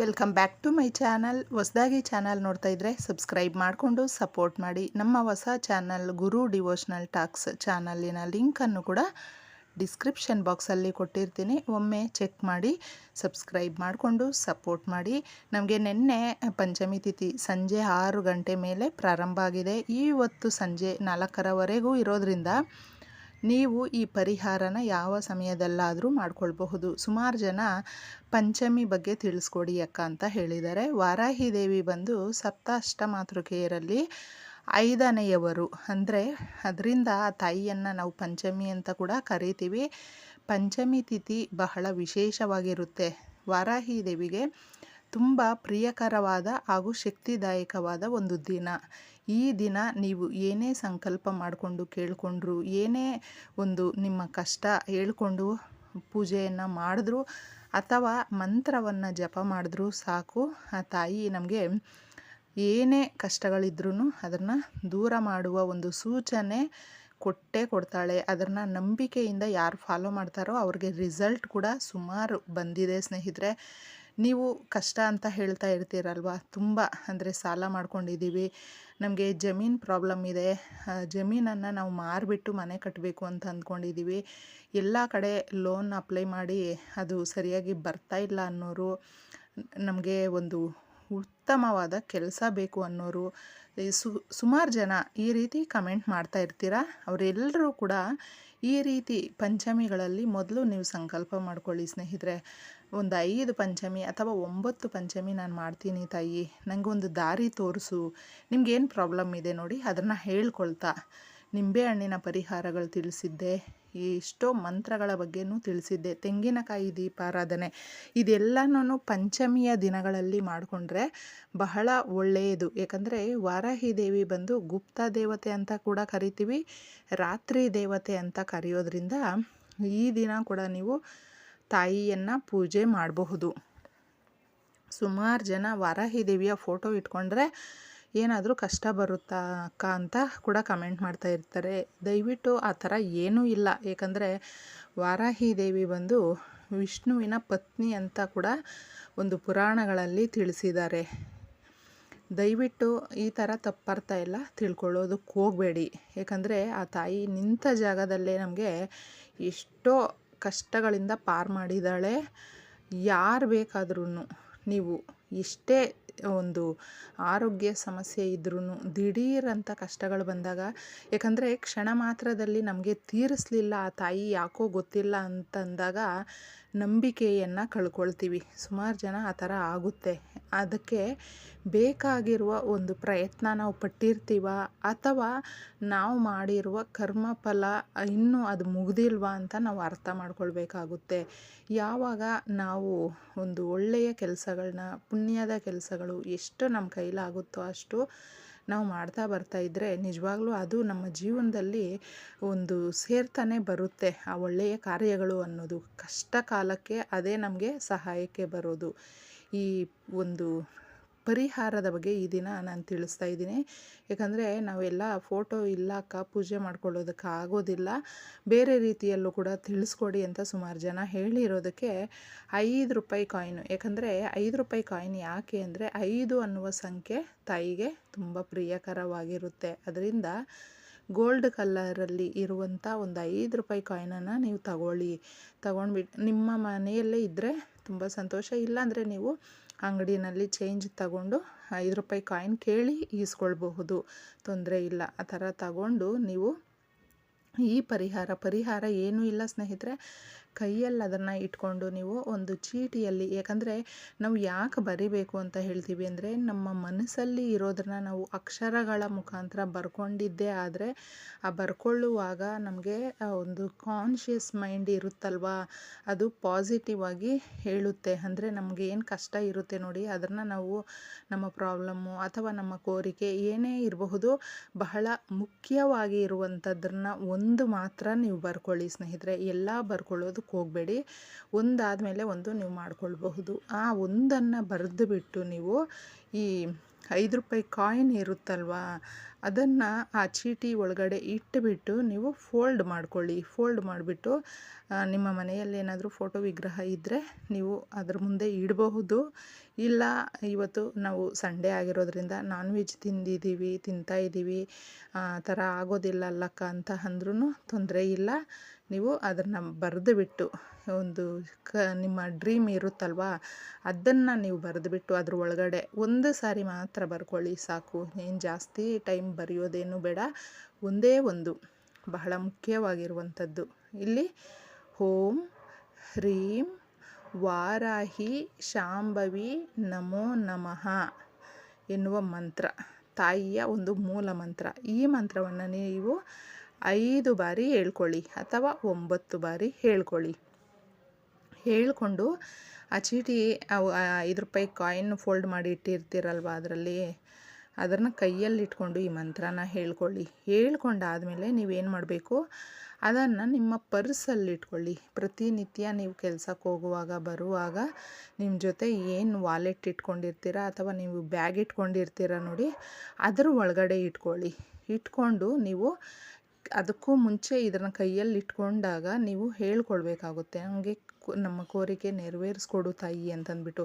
Welcome back to my channel ಹೊಸದಾಗಿ channel ನೋಡ್ತಾ ಇದ್ದರೆ ಸಬ್ಸ್ಕ್ರೈಬ್ ಮಾಡಿಕೊಂಡು ಸಪೋರ್ಟ್ ಮಾಡಿ. ನಮ್ಮ ಹೊಸ ಚಾನಲ್ ಗುರು ಡಿವೋಷ್ನಲ್ ಟಾಕ್ಸ್ ಚಾನಲಿನ ಲಿಂಕನ್ನು ಕೂಡ ಡಿಸ್ಕ್ರಿಪ್ಷನ್ ಬಾಕ್ಸಲ್ಲಿ ಕೊಟ್ಟಿರ್ತೀನಿ. ಒಮ್ಮೆ ಚೆಕ್ ಮಾಡಿ ಸಬ್ಸ್ಕ್ರೈಬ್ ಮಾಡಿಕೊಂಡು ಸಪೋರ್ಟ್ ಮಾಡಿ. ನಮಗೆ ನಿನ್ನೆ ಪಂಚಮಿ ತಿಥಿ ಸಂಜೆ ಆರು ಗಂಟೆ ಮೇಲೆ ಪ್ರಾರಂಭ ಆಗಿದೆ. ಇವತ್ತು ಸಂಜೆ ನಾಲ್ಕರವರೆಗೂ ಇರೋದ್ರಿಂದ ನೀವು ಈ ಪರಿಹಾರನ ಯಾವ ಸಮಯದಲ್ಲಾದರೂ ಮಾಡ್ಕೊಳ್ಬಹುದು. ಸುಮಾರು ಜನ ಪಂಚಮಿ ಬಗ್ಗೆ ತಿಳಿಸ್ಕೊಡಿ ಅಕ್ಕ ಅಂತ ಹೇಳಿದ್ದಾರೆ ವಾರಾಹಿ ದೇವಿ ಬಂದು ಸಪ್ತಾಷ್ಟ ಮಾತೃಕೆಯರಲ್ಲಿ ಐದನೆಯವರು, ಅಂದರೆ ಅದರಿಂದ ಆ ತಾಯಿಯನ್ನು ನಾವು ಪಂಚಮಿ ಅಂತ ಕೂಡ ಕರಿತೀವಿ. ಪಂಚಮಿ ತಿಥಿ ಬಹಳ ವಿಶೇಷವಾಗಿರುತ್ತೆ. ವಾರಾಹಿ ದೇವಿಗೆ ತುಂಬ ಪ್ರಿಯಕರವಾದ ಹಾಗೂ ಶಕ್ತಿದಾಯಕವಾದ ಒಂದು ದಿನ. ಈ ದಿನ ನೀವು ಏನೇ ಸಂಕಲ್ಪ ಮಾಡಿಕೊಂಡು ಕೇಳಿಕೊಂಡ್ರು, ಏನೇ ಒಂದು ನಿಮ್ಮ ಕಷ್ಟ ಹೇಳ್ಕೊಂಡು ಪೂಜೆಯನ್ನು ಮಾಡಿದ್ರು ಅಥವಾ ಮಂತ್ರವನ್ನು ಜಪ ಮಾಡಿದ್ರು ಸಾಕು. ಆ ತಾಯಿ ನಮಗೆ ಏನೇ ಕಷ್ಟಗಳಿದ್ರೂ ಅದನ್ನು ದೂರ ಮಾಡುವ ಒಂದು ಸೂಚನೆ ಕೊಟ್ಟೇ ಕೊಡ್ತಾಳೆ. ಅದನ್ನು ನಂಬಿಕೆಯಿಂದ ಯಾರು ಫಾಲೋ ಮಾಡ್ತಾರೋ ಅವ್ರಿಗೆ ರಿಸಲ್ಟ್ ಕೂಡ ಸುಮಾರು ಬಂದಿದೆ ಸ್ನೇಹಿತರೆ. ನೀವು ಕಷ್ಟ ಅಂತ ಹೇಳ್ತಾ ಇರ್ತೀರಲ್ವ? ತುಂಬ ಅಂದರೆ ಸಾಲ ಮಾಡ್ಕೊಂಡಿದ್ದೀವಿ. ನಮಗೆ ಜಮೀನು ಪ್ರಾಬ್ಲಮ್ ಇದೆ. ಜಮೀನನ್ನು ನಾವು ಮಾರಿಬಿಟ್ಟು ಮನೆ ಕಟ್ಟಬೇಕು ಅಂತ ಅಂದ್ಕೊಂಡಿದ್ದೀವಿ. ಎಲ್ಲ ಕಡೆ ಲೋನ್ ಅಪ್ಲೈ ಮಾಡಿ ಅದು ಸರಿಯಾಗಿ ಬರ್ತಾ ಇಲ್ಲ ಅನ್ನೋರು, ನಮಗೆ ಒಂದು ಉತ್ತಮವಾದ ಕೆಲಸ ಬೇಕು ಅನ್ನೋರು ಸು, ಸುಮಾರು ಜನ ಈ ರೀತಿ ಕಮೆಂಟ್ ಮಾಡ್ತಾ ಇರ್ತೀರಾ? ಅವರೆಲ್ಲರೂ ಕೂಡ ಈ ರೀತಿ ಪಂಚಮಿಗಳಲ್ಲಿ ಮೊದಲು ನೀವು ಸಂಕಲ್ಪ ಮಾಡ್ಕೊಳ್ಳಿ ಸ್ನೇಹಿತರೆ. ಒಂದು ಐದು ಪಂಚಮಿ ಅಥವಾ ಒಂಬತ್ತು ಪಂಚಮಿ ನಾನು ಮಾಡ್ತೀನಿ ತಾಯಿ. ನನಗೊಂದು ದಾರಿ ತೋರಿಸು. ನಿಮ್ಗೇನು ಪ್ರಾಬ್ಲಮ್ ಇದೆ ನೋಡಿ ಅದನ್ನು ಹೇಳ್ಕೊಳ್ತಾ. ನಿಂಬೆಹಣ್ಣಿನ ಪರಿಹಾರಗಳು ತಿಳಿಸಿದ್ದೆ. ಎಷ್ಟೋ ಮಂತ್ರಗಳ ಬಗ್ಗೆನೂ ತಿಳಿಸಿದ್ದೆ. ತೆಂಗಿನಕಾಯಿ ದೀಪಾರಾಧನೆ ಇದೆಲ್ಲನೂ ಪಂಚಮಿಯ ದಿನಗಳಲ್ಲಿ ಮಾಡಿಕೊಂಡ್ರೆ ಬಹಳ ಒಳ್ಳೆಯದು. ಏಕೆಂದರೆ ವಾರಾಹಿ ದೇವಿ ಬಂದು ಗುಪ್ತ ದೇವತೆ ಅಂತ ಕೂಡ ಕರಿತೀವಿ, ರಾತ್ರಿ ದೇವತೆ ಅಂತ ಕರೆಯೋದ್ರಿಂದ ಈ ದಿನ ಕೂಡ ನೀವು ತಾಯಿಯನ್ನು ಪೂಜೆ ಮಾಡಬಹುದು. ಸುಮಾರು ಜನ ವಾರಾಹಿ ದೇವಿಯ ಫೋಟೋ ಇಟ್ಕೊಂಡ್ರೆ ಏನಾದರೂ ಕಷ್ಟ ಬರುತ್ತಾ ಅಕ್ಕ ಅಂತ ಕೂಡ ಕಮೆಂಟ್ ಮಾಡ್ತಾ ಇರ್ತಾರೆ. ದಯವಿಟ್ಟು ಆ ಥರ ಏನೂ ಇಲ್ಲ. ಏಕೆಂದರೆ ವಾರಾಹಿ ದೇವಿ ಬಂದು ವಿಷ್ಣುವಿನ ಪತ್ನಿ ಅಂತ ಕೂಡ ಒಂದು ಪುರಾಣಗಳಲ್ಲಿ ತಿಳಿಸಿದ್ದಾರೆ. ದಯವಿಟ್ಟು ಈ ಥರ ತಪ್ಪರ್ಥ ಎಲ್ಲ ತಿಳ್ಕೊಳ್ಳೋದಕ್ಕೆ ಹೋಗಬೇಡಿ. ಏಕೆಂದರೆ ಆ ತಾಯಿ ನಿಂತ ಜಾಗದಲ್ಲೇ ನಮಗೆ ಎಷ್ಟೋ ಕಷ್ಟಗಳಿಂದ ಪಾರು ಮಾಡಿದ್ದಾಳೆ. ಯಾರು ಬೇಕಾದ್ರೂ ನೀವು ಎಷ್ಟೇ ಒಂದು ಆರೋಗ್ಯ ಸಮಸ್ಯೆ ಇದ್ರೂ ದಿಢೀರಂಥ ಕಷ್ಟಗಳು ಬಂದಾಗ ಯಾಕಂದರೆ ಕ್ಷಣ ಮಾತ್ರದಲ್ಲಿ ನಮಗೆ ತೀರಿಸ್ಲಿಲ್ಲ, ಆ ತಾಯಿ ಯಾಕೋ ಗೊತ್ತಿಲ್ಲ ಅಂತಂದಾಗ ನಂಬಿಕೆಯನ್ನು ಕಳ್ಕೊಳ್ತೀವಿ. ಸುಮಾರು ಜನ ಆ ಥರ ಆಗುತ್ತೆ. ಅದಕ್ಕೆ ಬೇಕಾಗಿರುವ ಒಂದು ಪ್ರಯತ್ನ ನಾವು ಪಟ್ಟಿರ್ತೀವ? ಅಥವಾ ನಾವು ಮಾಡಿರುವ ಕರ್ಮಫಲ ಇನ್ನೂ ಅದು ಮುಗ್ದಿಲ್ವಾ ಅಂತ ನಾವು ಅರ್ಥ ಮಾಡ್ಕೊಳ್ಬೇಕಾಗುತ್ತೆ. ಯಾವಾಗ ನಾವು ಒಂದು ಒಳ್ಳೆಯ ಕೆಲಸಗಳನ್ನ ಪುಣ್ಯದ ಕೆಲಸಗಳು ಎಷ್ಟು ನಮ್ಮ ಕೈಲಾಗುತ್ತೋ ಅಷ್ಟು ನಾವು ಮಾಡ್ತಾ ಬರ್ತಾ ಇದ್ದರೆ ನಿಜವಾಗ್ಲೂ ಅದು ನಮ್ಮ ಜೀವನದಲ್ಲಿ ಒಂದು ಸೇರ್ತಾನೆ ಬರುತ್ತೆ, ಆ ಒಳ್ಳೆಯ ಕಾರ್ಯಗಳು ಅನ್ನೋದು. ಕಷ್ಟ ಕಾಲಕ್ಕೆ ಅದೇ ನಮಗೆ ಸಹಾಯಕ್ಕೆ ಬರೋದು. ಈ ಒಂದು ಪರಿಹಾರದ ಬಗ್ಗೆ ಈ ದಿನ ನಾನು ತಿಳಿಸ್ತಾ ಇದ್ದೀನಿ. ಯಾಕಂದರೆ ನಾವೆಲ್ಲ ಫೋಟೋ ಇಲ್ಲ ಅಕ್ಕ ಪೂಜೆ ಮಾಡ್ಕೊಳ್ಳೋದಕ್ಕೆ ಆಗೋದಿಲ್ಲ. ಬೇರೆ ರೀತಿಯಲ್ಲೂ ಕೂಡ ತಿಳಿಸ್ಕೊಡಿ ಅಂತ ಸುಮಾರು ಜನ ಹೇಳಿರೋದಕ್ಕೆ ಐದು ರೂಪಾಯಿ ಕಾಯಿನು. ಯಾಕಂದರೆ ಐದು ರೂಪಾಯಿ ಕಾಯಿನ್ ಯಾಕೆ ಅಂದರೆ ಐದು ಅನ್ನುವ ಸಂಖ್ಯೆ ತಾಯಿಗೆ ತುಂಬ ಪ್ರಿಯಕರವಾಗಿರುತ್ತೆ. ಅದರಿಂದ ಗೋಲ್ಡ್ ಕಲ್ಲರಲ್ಲಿ ಇರುವಂಥ ಒಂದು ಐದು ರೂಪಾಯಿ ಕಾಯಿನನ್ನು ನೀವು ತಗೊಳ್ಳಿ. ತಗೊಂಡ್ಬಿಟ್ಟು ನಿಮ್ಮ ಮನೆಯಲ್ಲೇ ಇದ್ದರೆ ತುಂಬ ಸಂತೋಷ. ಇಲ್ಲಾಂದರೆ ನೀವು ಅಂಗಡಿನಲ್ಲಿ ಚೇಂಜ್ ತಗೊಂಡು ಐದು ರೂಪಾಯಿ ಕಾಯಿನ್ ಕೇಳಿ ಈಸ್ಕೊಳ್ಬಹುದು. ತೊಂದರೆ ಇಲ್ಲ. ಆ ಥರ ತಗೊಂಡು ನೀವು ಈ ಪರಿಹಾರ ಪರಿಹಾರ ಏನೂ ಇಲ್ಲ ಸ್ನೇಹಿತರೆ. ಕೈಯಲ್ಲಿ ಅದನ್ನು ಇಟ್ಕೊಂಡು ನೀವು ಒಂದು ಚೀಟಿಯಲ್ಲಿ, ಯಾಕಂದರೆ ನಾವು ಯಾಕೆ ಬರಿಬೇಕು ಅಂತ ಹೇಳ್ತೀವಿ ಅಂದರೆ ನಮ್ಮ ಮನಸ್ಸಲ್ಲಿ ಇರೋದನ್ನ ನಾವು ಅಕ್ಷರಗಳ ಮುಖಾಂತರ ಬರ್ಕೊಂಡಿದ್ದೇ ಆದರೆ ಆ ಬರ್ಕೊಳ್ಳುವಾಗ ನಮಗೆ ಒಂದು ಕಾನ್ಷಿಯಸ್ ಮೈಂಡ್ ಇರುತ್ತಲ್ವಾ? ಅದು ಪಾಸಿಟಿವ್ ಆಗಿ ಹೇಳುತ್ತೆ. ಅಂದರೆ ನಮಗೆ ಏನು ಕಷ್ಟ ಇರುತ್ತೆ ನೋಡಿ, ಅದನ್ನು ನಾವು ನಮ್ಮ ಪ್ರಾಬ್ಲಮ್ಮು ಅಥವಾ ನಮ್ಮ ಕೋರಿಕೆ ಏನೇ ಇರಬಹುದು, ಬಹಳ ಮುಖ್ಯವಾಗಿ ಇರುವಂಥದ್ದನ್ನು ಒಂದು ಮಾತ್ರ ನೀವು ಬರ್ಕೊಳ್ಳಿ ಸ್ನೇಹಿತರೆ. ಎಲ್ಲ ಬರ್ಕೊಳ್ಳೋದು ಹೋಗಬೇಡಿ. ಒಂದಾದಮೇಲೆ ಒಂದು ನೀವು ಮಾಡ್ಕೊಳ್ಬಹುದು. ಆ ಒಂದನ್ನು ಬರೆದು ಬಿಟ್ಟು ನೀವು ಈ ಐದು ರೂಪಾಯಿ ಕಾಯಿನ್ ಇರುತ್ತಲ್ವಾ? ಅದನ್ನು ಆ ಚೀಟಿ ಒಳಗಡೆ ಇಟ್ಟುಬಿಟ್ಟು ನೀವು ಫೋಲ್ಡ್ ಮಾಡ್ಕೊಳ್ಳಿ. ಫೋಲ್ಡ್ ಮಾಡಿಬಿಟ್ಟು ನಿಮ್ಮ ಮನೆಯಲ್ಲಿ ಏನಾದರೂ ಫೋಟೋ ವಿಗ್ರಹ ಇದ್ದರೆ ನೀವು ಅದ್ರ ಮುಂದೆ ಇಡಬಹುದು. ಇಲ್ಲ, ಇವತ್ತು ನಾವು ಸಂಡೇ ಆಗಿರೋದ್ರಿಂದ ನಾನ್ ವೆಜ್ ತಿಂದಿದ್ದೀವಿ, ತಿಂತಾ ಇದ್ದೀವಿ, ಆ, ಥರ ಆಗೋದಿಲ್ಲ ಅಲ್ಲಕ್ಕ ಅಂತ ಅಂದ್ರೂ ತೊಂದರೆ ಇಲ್ಲ. ನೀವು ಅದನ್ನು ಬರೆದು ಬಿಟ್ಟು ಒಂದು ಕ ನಿಮ್ಮ ಡ್ರೀಮ್ ಇರುತ್ತಲ್ವಾ? ಅದನ್ನು ನೀವು ಬರೆದುಬಿಟ್ಟು ಅದ್ರ ಒಳಗಡೆ ಒಂದು ಸಾರಿ ಮಾತ್ರ ಬರ್ಕೊಳ್ಳಿ ಸಾಕು. ಏನು ಜಾಸ್ತಿ ಟೈಮ್ ಬರೆಯೋದೇನು ಬೇಡ. ಒಂದೇ ಒಂದು. ಬಹಳ ಮುಖ್ಯವಾಗಿರುವಂಥದ್ದು. ಇಲ್ಲಿ ಹೋಂ ಹ್ರೀಂ ವಾರಾಹಿ ಶಾಂಭವಿ ನಮೋ ನಮಃ ಎನ್ನುವ ಮಂತ್ರ. ತಾಯಿಯ ಒಂದು ಮೂಲ ಮಂತ್ರ. ಈ ಮಂತ್ರವನ್ನು ನೀವು ಐದು ಬಾರಿ ಹೇಳ್ಕೊಳ್ಳಿ ಅಥವಾ ಒಂಬತ್ತು ಬಾರಿ ಹೇಳ್ಕೊಳ್ಳಿ. ಹೇಳಿಕೊಂಡು ಆ ಚೀಟಿ ಅವು ಐದು ರೂಪಾಯಿ ಕಾಯಿನ್ ಫೋಲ್ಡ್ ಮಾಡಿ ಇಟ್ಟಿರ್ತೀರಲ್ವ ಅದರಲ್ಲಿ? ಅದನ್ನು ಕೈಯಲ್ಲಿ ಇಟ್ಕೊಂಡು ಈ ಮಂತ್ರನ ಹೇಳ್ಕೊಳ್ಳಿ. ಹೇಳ್ಕೊಂಡಾದಮೇಲೆ ನೀವೇನು ಮಾಡಬೇಕು? ಅದನ್ನು ನಿಮ್ಮ ಪರ್ಸಲ್ಲಿ ಇಟ್ಕೊಳ್ಳಿ ಪ್ರತಿನಿತ್ಯ ನೀವು ಕೆಲಸಕ್ಕೆ ಹೋಗುವಾಗ, ಬರುವಾಗ ನಿಮ್ಮ ಜೊತೆ ಏನು ವಾಲೆಟ್ ಇಟ್ಕೊಂಡಿರ್ತೀರ ಅಥವಾ ನೀವು ಬ್ಯಾಗ್ ಇಟ್ಕೊಂಡಿರ್ತೀರ ನೋಡಿ ಅದರ ಒಳಗಡೆ ಇಟ್ಕೊಳ್ಳಿ. ಇಟ್ಕೊಂಡು ನೀವು ಅದಕ್ಕೂ ಮುಂಚೆ ಇದನ್ನು ಕೈಯಲ್ಲಿ ಇಟ್ಕೊಂಡಾಗ ನೀವು ಹೇಳ್ಕೊಳ್ಬೇಕಾಗುತ್ತೆ. ನಮಗೆ ನಮ್ಮ ಕೋರಿಕೆ ನೆರವೇರಿಸ್ಕೊಡು ತಾಯಿ ಅಂತಂದ್ಬಿಟ್ಟು.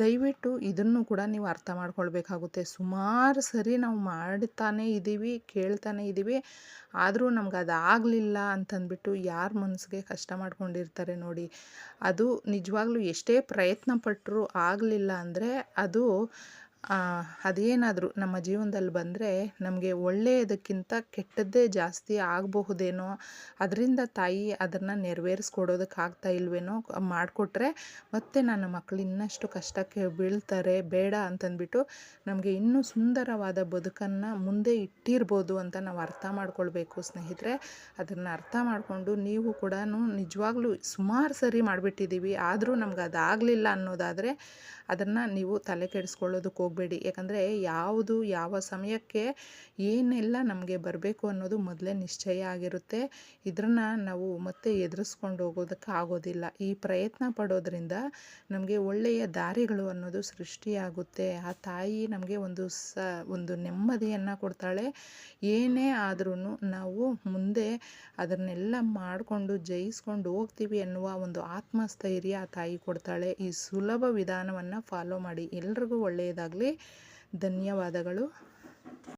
ದಯವಿಟ್ಟು ಇದನ್ನು ಕೂಡ ನೀವು ಅರ್ಥ ಮಾಡ್ಕೊಳ್ಬೇಕಾಗುತ್ತೆ. ಸುಮಾರು ಸರಿ ನಾವು ಮಾಡ್ತಾನೆ ಇದ್ದೀವಿ ಕೇಳ್ತಾನೆ ಇದ್ದೀವಿ ಆದರೂ ನಮ್ಗೆ ಅದಾಗಲಿಲ್ಲ ಅಂತಂದ್ಬಿಟ್ಟು ಯಾರ ಮನಸ್ಸಿಗೆ ಕಷ್ಟ ಮಾಡ್ಕೊಂಡಿರ್ತಾರೆ ನೋಡಿ. ಅದು ನಿಜವಾಗ್ಲೂ ಎಷ್ಟೇ ಪ್ರಯತ್ನ ಪಟ್ಟರೂ ಆಗಲಿಲ್ಲ ಅಂದರೆ ಅದು ಅದೇನಾದರೂ ನಮ್ಮ ಜೀವನದಲ್ಲಿ ಬಂದರೆ ನಮಗೆ ಒಳ್ಳೆಯದಕ್ಕಿಂತ ಕೆಟ್ಟದ್ದೇ ಜಾಸ್ತಿ ಆಗಬಹುದೇನೋ, ಅದರಿಂದ ತಾಯಿ ಅದನ್ನು ನೆರವೇರಿಸ್ಕೊಡೋದಕ್ಕೆ ಆಗ್ತಾ ಇಲ್ವೇನೋ ಮಾಡಿಕೊಟ್ರೆ ಮತ್ತೆ ನನ್ನ ಮಕ್ಕಳು ಇನ್ನಷ್ಟು ಕಷ್ಟಕ್ಕೆ ಬೀಳ್ತಾರೆ, ಬೇಡ ಅಂತಂದ್ಬಿಟ್ಟು ನಮಗೆ ಇನ್ನೂ ಸುಂದರವಾದ ಬದುಕನ್ನು ಮುಂದೆ ಇಟ್ಟಿರ್ಬೋದು ಅಂತ ನಾವು ಅರ್ಥ ಮಾಡ್ಕೊಳ್ಬೇಕು ಸ್ನೇಹಿತರೆ. ಅದನ್ನು ಅರ್ಥ ಮಾಡಿಕೊಂಡು ನೀವು ಕೂಡ ನಿಜವಾಗ್ಲೂ ಸುಮಾರು ಸರಿ ಮಾಡಿಬಿಟ್ಟಿದ್ದೀವಿ, ಆದರೂ ನಮ್ಗೆ ಅದಾಗಲಿಲ್ಲ ಅನ್ನೋದಾದರೆ ಅದನ್ನು ನೀವು ತಲೆ ಕೆಡಿಸ್ಕೊಳ್ಳೋದಕ್ಕೆ ಹೋಗಬೇಡಿ. ಯಾಕಂದರೆ ಯಾವುದು, ಯಾವ ಸಮಯಕ್ಕೆ ಏನೆಲ್ಲ ನಮಗೆ ಬರಬೇಕು ಅನ್ನೋದು ಮೊದಲೇ ನಿಶ್ಚಯ ಆಗಿರುತ್ತೆ. ಇದನ್ನು ನಾವು ಮತ್ತೆ ಎದುರಿಸ್ಕೊಂಡು ಹೋಗೋದಕ್ಕೆ ಆಗೋದಿಲ್ಲ. ಈ ಪ್ರಯತ್ನ ಪಡೋದ್ರಿಂದ ನಮಗೆ ಒಳ್ಳೆಯ ದಾರಿಗಳು ಅನ್ನೋದು ಸೃಷ್ಟಿಯಾಗುತ್ತೆ. ಆ ತಾಯಿ ನಮಗೆ ಒಂದು ಸ, ಒಂದು ನೆಮ್ಮದಿಯನ್ನು ಕೊಡ್ತಾಳೆ. ಏನೇ ಆದ್ರೂ ನಾವು ಮುಂದೆ ಅದನ್ನೆಲ್ಲ ಮಾಡಿಕೊಂಡು ಜಯಿಸ್ಕೊಂಡು ಹೋಗ್ತೀವಿ ಅನ್ನುವ ಒಂದು ಆತ್ಮಸ್ಥೈರ್ಯ ಆ ತಾಯಿ ಕೊಡ್ತಾಳೆ. ಈ ಸುಲಭ ವಿಧಾನವನ್ನು ಫಾಲೋ ಮಾಡಿ. ಎಲ್ರಿಗೂ ಒಳ್ಳೆಯದಾಗಲಿ. ಧನ್ಯವಾದಗಳು.